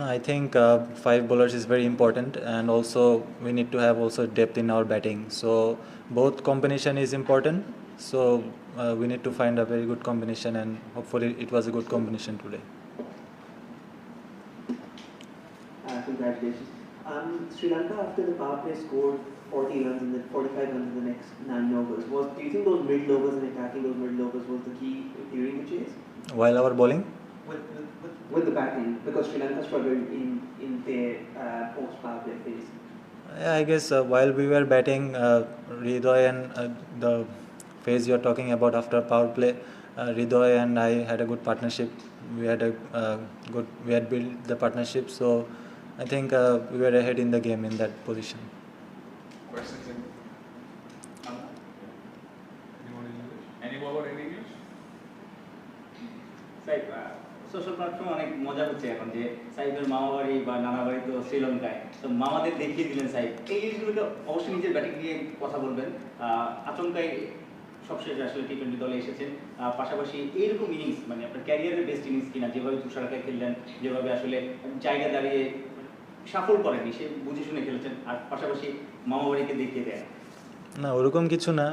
No, I think uh, five bowlers is very important, and also we need to have also depth in our batting. So both combination is important. So uh, we need to find a very good combination, and hopefully it was a good combination today. Uh, congratulations. Um, Sri Lanka, after the power play, scored 40 runs and then 45 runs in the next nine overs. Was do you think those middle overs and attacking those middle overs was the key during the chase? While our bowling, with the back end because Sri Lanka struggled in, in their uh, post power play phase? Yeah, I guess uh, while we were batting uh, Ridoy and uh, the phase you're talking about after power play, uh, Ridoy and I had a good partnership. We had a uh, good we had built the partnership, so I think uh, we were ahead in the game in that position. Questions? In, anyone in English? Anyone in English? Say that. Social প্ল্যাটফর্মে অনেক মজা হচ্ছে এখন যে সাইবের মামা বাড়ি বা নানা বাড়ি তো শ্রীলঙ্কায়। তো মামাদের দেখিয়ে দিলেন সাইব এই জিনিসগুলোকে অবশ্যই নিজের ব্যাটিং নিয়ে কথা বলবেন। আহ, আচমকাই সবশেষে আসলে টি টোয়েন্টি দলে এসেছেন। পাশাপাশি এইরকম ইনিংস মানে আপনার ক্যারিয়ারের বেস্ট ইনিংস কিনা যেভাবে তুষারকায় খেললেন যেভাবে আসলে জায়গা দাঁড়িয়ে সাফল করেনি সে বুঝে শুনে খেলেছেন। আর পাশাপাশি মামা বাড়িকে দেখিয়ে দেয় না ওরকম কিছু না।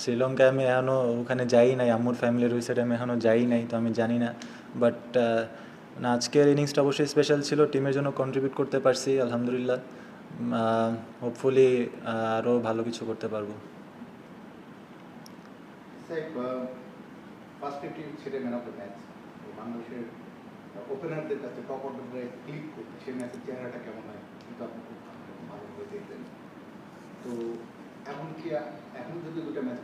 শ্রীলঙ্কায় আমি এখনও ওখানে যাই নাই আম্মুর ফ্যামিলির ওই সাইডে আমি এখনও যাই নাই তো আমি জানি না। বাট না, আজকের ইনিংসটা অবশ্যই স্পেশাল ছিল। টিমের জন্য কন্ট্রিবিউট করতে পারছি, আলহামদুলিল্লাহ। হোপফুলি আরও ভালো কিছু করতে পারব। তো এখন কি এখন যদি দুটো ম্যাচ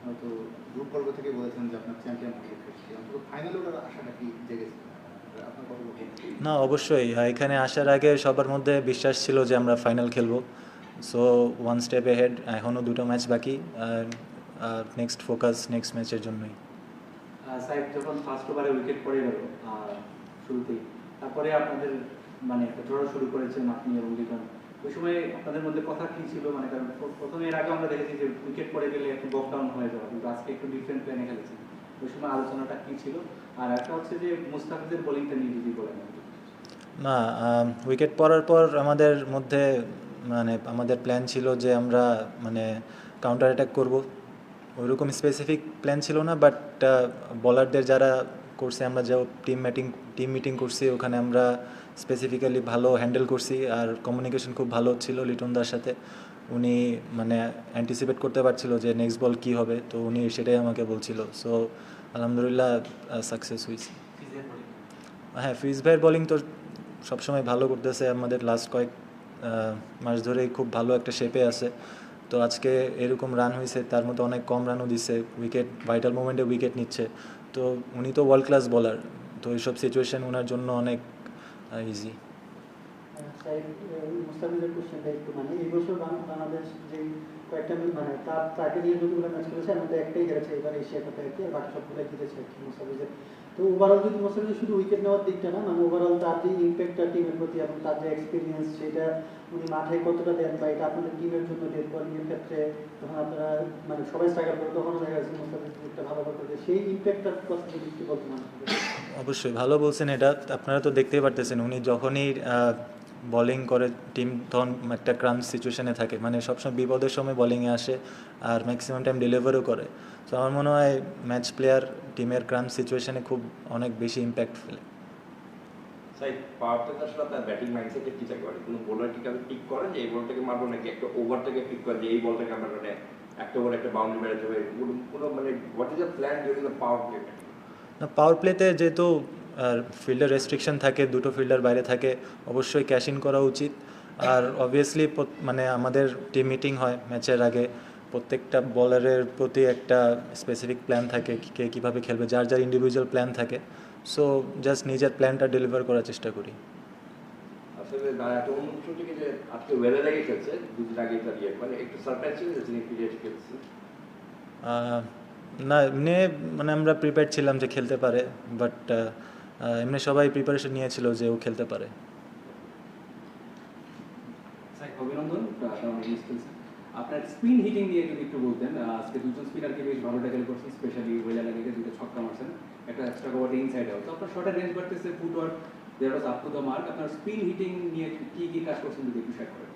আপনার তো গ্রুপ পর্ব থেকে বলেছেন যে আপনার চ্যাম্পিয়ন হয়ে অন্তত ফাইনালে ওটার আশাটা কি জেগেছে? আপনার না অবশ্যই। এখানে আসার আগে সবার মধ্যে বিশ্বাস ছিল যে আমরা ফাইনাল খেলব। সো ওয়ান স্টেপ হেড এখনও দুটো ম্যাচ বাকি। আর নেক্সট ফোকাস নেক্সট ম্যাচের জন্যই। সাহেব যখন ফার্স্ট ওভারে উইকেট পড়ে গেল শুরুতেই তারপরে আপনাদের মানে একটা ঝড় শুরু করেছেন আপনি এবং লিটন? ওই সময় আপনাদের মধ্যে কথা কি ছিল? মানে কারণ প্রথমে এর আগে আমরা দেখেছি যে উইকেট পড়ে গেলে একটু বক ডাউন হয়ে যাওয়া, কিন্তু আজকে একটু ডিফারেন্ট প্ল্যানে খেলেছেন ওই সময় আলোচনাটা কি ছিল? আর একটা হচ্ছে যে মুস্তাফিজের বোলিংটা নিয়ে যদি বলেন না উইকেট পড়ার পর আমাদের মধ্যে মানে আমাদের প্ল্যান ছিল যে আমরা মানে কাউন্টার অ্যাটাক করব। ওইরকম স্পেসিফিক প্ল্যান ছিল না বাট বলারদের যারা করছে আমরা যে টিম মিটিং টিম মিটিং করছি, ওখানে আমরা স্পেসিফিক্যালি ভালো হ্যান্ডেল করছি আর কমিউনিকেশন খুব ভালো ছিল লিটন দার সাথে। উনি মানে অ্যান্টিসিপেট করতে পারছিল যে নেক্সট বল কী হবে, তো উনি সেটাই আমাকে বলছিল। সো আলহামদুলিল্লাহ সাকসেস হয়েছি। হ্যাঁ ফিজ ভাইয়ের বলিং তো সবসময় ভালো করতেছে। আমাদের লাস্ট কয়েক মাস ধরেই খুব ভালো একটা শেপে আছে। তো আজকে এরকম রান হয়েছে তার মধ্যে অনেক কম রানও দিছে উইকেট ভাইটাল মোমেন্টে উইকেট নিচ্ছে। তো উনি তো ওয়ার্ল্ড ক্লাস বলার তো এইসব সিচুয়েশন ওনার জন্য অনেক ইজি মানে এই বছর বাংলাদেশ যে কয়েকটা মানে তার, তাকে ম্যাচ এর মধ্যে একটাই হেরেছে, এবার এশিয়া কাপে আর কি আর বাকি সবগুলো জিতেছে আর কি তো ওভারঅল যদি শুধু উইকেট নেওয়ার দিকটা না মানে ওভারঅল তার যে ইম্প্যাক্টটা টিমের প্রতি এবং তার যে এক্সপিরিয়েন্স সেটা উনি মাঠে কতটা দেন বা এটা আপনাদের টিমের জন্য ডেট বলিং এর ক্ষেত্রে যখন আপনারা মানে সবাই স্ট্রাগল করে, তখনও দেখা একটা ভালো করতে সেই ইম্প্যাক্টটার কথা যদি একটু বলতে অবশ্যই, ভালো বলছেন, এটা আপনারা তো দেখতেই পারতেছেন, উনি যখনই বোলিং করে টিম তখন একটা ক্রাঞ্চ সিচুয়েশনে থাকে। মানে সবসময় বিপদের সময় বোলিংয়ে আসে আর ম্যাক্সিমাম টাইম ডেলিভারও করে। তো আমার মনে হয় ম্যাচ প্লেয়ার টিমের ক্রাঞ্চ সিচুয়েশনে খুব অনেক বেশি ইম্প্যাক্ট ফেলে। ব্যাটিং মাইন্ডসেটে কি থাকে। কোনো বোলার কি পিক করে যে এই বলটাকে মারবো নাকি একটা ওভার থেকে পিক করে যে এই বলটাকে আমরা মানে একটা ওভার একটা বাউন্ডারি মেরে যাবে কোনো মানে what is the plan during the power play না পাওয়ার প্লেতে যেহেতু ফিল্ডের রেস্ট্রিকশন থাকে দুটো ফিল্ডার বাইরে থাকে অবশ্যই ক্যাশ ইন করা উচিত। আর অবভিয়াসলি মানে আমাদের টিম মিটিং হয় ম্যাচের আগে প্রত্যেকটা বলারের প্রতি একটা স্পেসিফিক প্ল্যান থাকে কে কীভাবে খেলবে যার যার ইন্ডিভিজুয়াল প্ল্যান থাকে। সো জাস্ট নিজের প্ল্যানটা ডেলিভার করার চেষ্টা করি। ইয়ে মানে একটু সারপ্রাইজ ছিল যে তিনি পিরিয়ড খেলছে। আহ, না এমনি মানে আমরা প্রিপেয়ার ছিলাম যে খেলতে পারে বাট এমনি সবাই প্রিপারেশন নিয়েছিল যে ও খেলতে পারে। অভিনন্দন আপনার স্পিন হিটিং নিয়ে যদি একটু বলতেন আজকে দুজন স্পিনারকে বেশ ভালো ট্যাকেল করছেন স্পেশালি দুটো ছক্কা মারছেন। একটা এক্সট্রা কভার ইনসাইড আউট তো আপনার শর্টের রেঞ্জ বাড়তেছে footwork there was up to the mark আপনার স্পিন হিটিং নিয়ে কি কি কাজ করছেন যদি একটু শেয়ার করেন?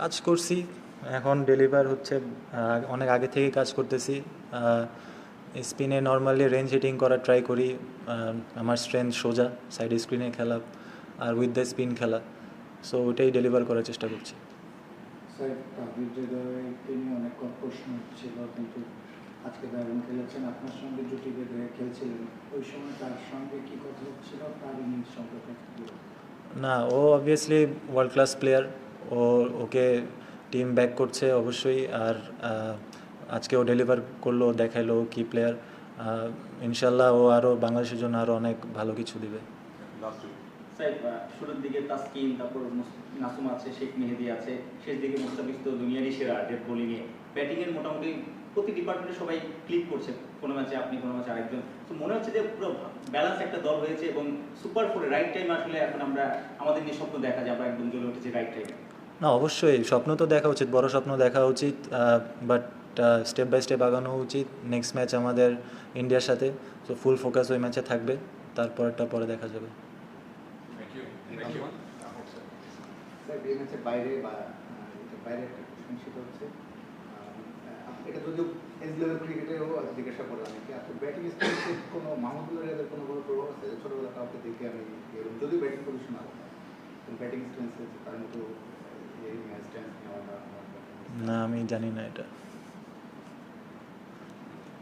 কাজ করছি এখন ডেলিভার হচ্ছে অনেক আগে থেকে কাজ করতেছি। স্পিনে নর্মালি রেঞ্জ হিটিং করার ট্রাই করি আমার স্ট্রেংথ সোজা সাইড স্ক্রিনে খেলা আর উইথ দ্য স্পিন খেলা। সো ওইটাই ডেলিভার করার চেষ্টা করছি। স্যার তাবির হৃদয়কে নিয়ে অনেক প্রশ্ন ছিল কিন্তু আজকে দারুণ খেলেছেন আপনার সঙ্গে জুটি বেঁধে খেলছিলেন। ওই সময় তার সঙ্গে কি কথা হচ্ছিল? তার ইনিংস সম্পর্কে না ও অবভিয়াসলি ওয়ার্ল্ড ক্লাস প্লেয়ার ও ওকে টিম ব্যাক করছে অবশ্যই আর আজকে ও ডেলিভার করল দেখাইলো কি প্লেয়ার ইনশাল্লাহ ও আরও বাংলাদেশের জন্য আরও অনেক ভালো কিছু দিবে। শুরুর দিকে তাসকিন তারপর নাসুম আছে শেখ মেহেদি আছে। শেষ দিকে মুস্তাফিজ তো দুনিয়ারই সেরা ডেড বোলিংয়ে ব্যাটিংয়ের মোটামুটি প্রতি ডিপার্টমেন্টে সবাই ক্লিক করছে কোনো ম্যাচে আপনি কোনো ম্যাচে আরেকজন। তো মনে হচ্ছে যে পুরো ব্যালেন্স একটা দল হয়েছে এবং সুপার ফোরে রাইট টাইম আসলে এখন আমরা আমাদের নিয়ে স্বপ্ন দেখা যায় আমরা একদম জ্বলে উঠেছি রাইট টাইমে না অবশ্যই। স্বপ্ন তো দেখা উচিত বড় স্বপ্ন দেখা উচিত বাট স্টেপ বাই স্টেপ আগানো উচিত। নেক্সট ম্যাচ আমাদের ইন্ডিয়ার সাথে। তো ফুল ফোকাস ওই ম্যাচে থাকবে। তারপরটা পরে দেখা যাবে। বাইরে বা বাইরে হচ্ছে এটা যদিও এজ লেভেল ক্রিকেটেও জিজ্ঞাসা করলাম কি আপনার ব্যাটিং স্টাইলে কোনো মাহমুদুল্লাহ রিয়াদের কোনো কোনো প্রভাব আছে? ছোটোবেলা কাউকে দেখে আমি এরকম যদিও ব্যাটিং পজিশন আলাদা ব্যাটিং তার মতো না আমি জানি না এটা।